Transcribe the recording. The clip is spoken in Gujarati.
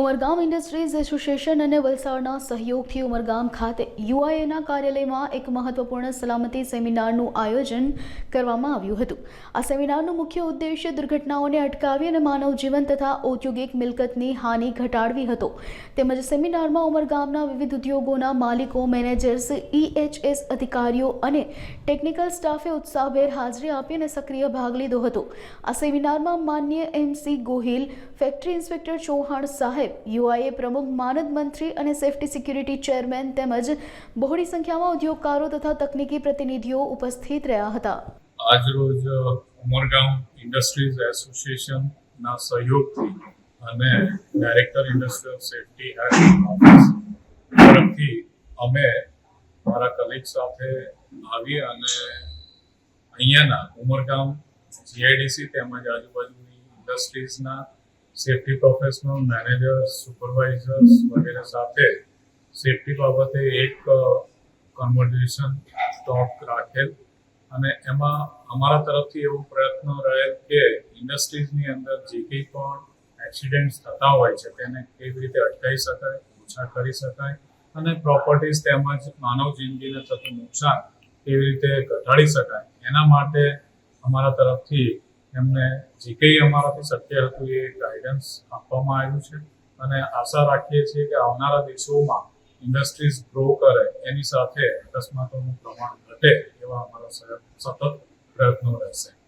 ઉમરગામ ઇન્ડસ્ટ્રીઝ એસોસિએશન અને વલસાડના સહયોગથી ઉમરગામ ખાતે યુઆઈએના કાર્યાલયમાં એક મહત્વપૂર્ણ સલામતી સેમિનારનું આયોજન કરવામાં આવ્યું હતું. આ સેમિનારનો મુખ્ય ઉદ્દેશ્ય દુર્ઘટનાઓને અટકાવી અને માનવ જીવન તથા ઔદ્યોગિક મિલકતની હાનિ ઘટાડવી હતો. તેમજ સેમિનારમાં ઉમરગામના વિવિધ ઉદ્યોગોના માલિકો, મેનેજર્સ ઈએચએસ અધિકારીઓ અને ટેકનિકલ સ્ટાફે ઉત્સાહભેર હાજરી આપી અને સક્રિય ભાગ લીધો હતો. આ સેમિનારમાં માન્ય MC Gohil factory inspector Chauhan સાહેબ, યુઆઈએ પ્રમુખ માનદ મંત્રી અને સેફ્ટી સિક્યુરિટી ચેરમેન તેમજ બહોળી સંખ્યામાં ઉદ્યોગકારો તથા તકનીકી પ્રતિનિધિઓ ઉપસ્થિત રહ્યા હતા. આજરોજ ઉમરગામ ઇન્ડસ્ટ્રીઝ એસોસિએશનના સહયોગથી અને ડાયરેક્ટર ઇન્ડસ્ટ્રીયલ સેફ્ટી તરફથી અમે મારા કલીગ સાથે આવી અને અહીંયાના ઉમરગામ જીઆઈડીસી તેમજ આજુબાજુની ઇન્ડસ્ટ્રીઝના સેફ્ટી પ્રોફેશનલ મેનેજર્સ, સુપરવાઇઝર્સ વગેરે સાથે સેફ્ટી બાબતે એક કન્વર્ઝેશન ટોક રાખેલ. અને એમાં અમારા તરફથી એવો પ્રયત્ન રહેલ કે ઇન્ડસ્ટ્રીઝની અંદર જે કંઈ પણ એક્સિડન્ટ્સ થતા હોય છે, તેને કેવી રીતે અટકાવી શકાય, ઓછા કરી શકાય અને પ્રોપર્ટીઝ તેમજ માનવ જિંદગીને થતું નુકસાન કેવી રીતે ઘટાડી શકાય, એના માટે અમારા તરફથી એમને જે કંઈ અમારાથી શક્ય હતું એ ગાઈડન્સ આપવામાં આવ્યું છે. અને આશા રાખીએ છીએ કે આવનારા દિવસોમાં ઇન્ડસ્ટ્રીઝ ગ્રો કરે એની સાથે અકસ્માતોનું પ્રમાણ ઘટે એવા અમારા સતત પ્રયત્નો રહેશે.